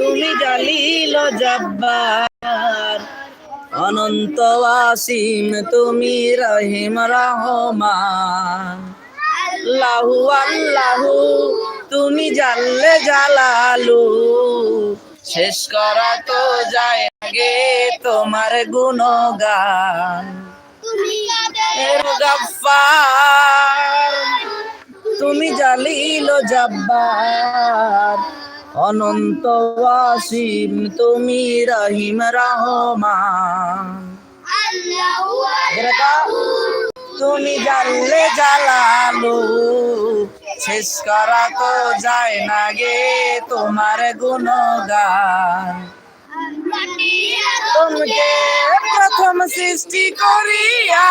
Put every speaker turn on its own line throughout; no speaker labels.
তুমি জালিল জব্বার। অনন্ত আসিম তুমি রহিম রহমান। আল্লাহু আল্লাহু তুমি জানলে জালালু। শেষ করা তো যায় আগে তোমার গুণগান। তুমি জালিল জব্বার। অনন্ত ওয়াসিম তুমি রহিম রহমান। তুমি জানলে জালালু, শেষ করা তো যায় না গে তোমার গুণগান। তোমাকে প্রথম সৃষ্টি করিয়া,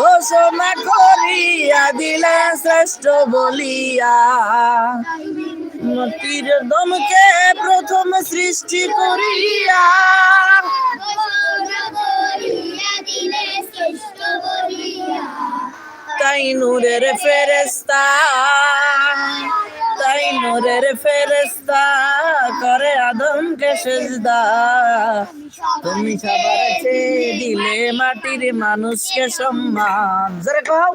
ঘোষণা করিয়া দিলে শ্রেষ্ঠ বলিয়া। মতির দমকে প্রথম সৃষ্টি করিয়া। তাই নূরের ফেরেস্তা তাই নূরের ফেরেস্তা করে আদমকে সেজদা। তুমি সবার চেয়ে দিলে মাটির মানুষকে সম্মান। জোরে কও।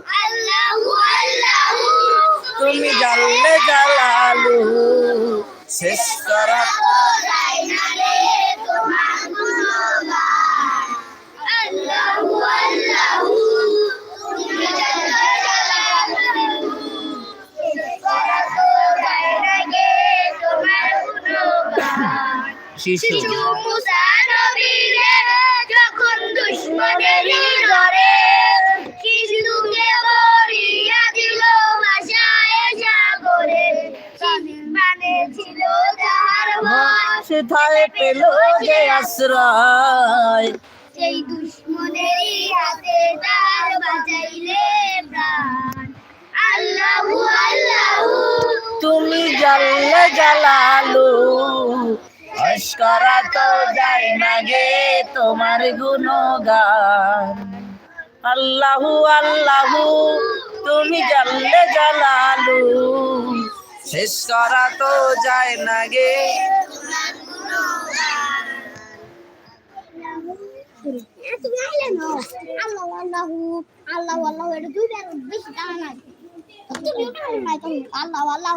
তুমি জানলে জালালু। শেষ করা। শিশু।
যখন দুশ্মনেরই ধরে ছিল তার ভয়
সেথায় পেল যে আশ্রয়।
সেই দুশ্মনেরই হাতে তার বাঁচাইলে প্রাণ। আল্লাহু আল্লাহু
তুমি জালালু হস করা তো যায় না গে তোমার গুণগান। আল্লাহু আল্লাহু তুমি জানলে জালালু শেষ করা তো যায় না গে
আল্লাহ না আল্লাহ আল্লাহু আল্লাহ এটা দুই বেশি নাই তুমি আল্লাহ আল্লাহ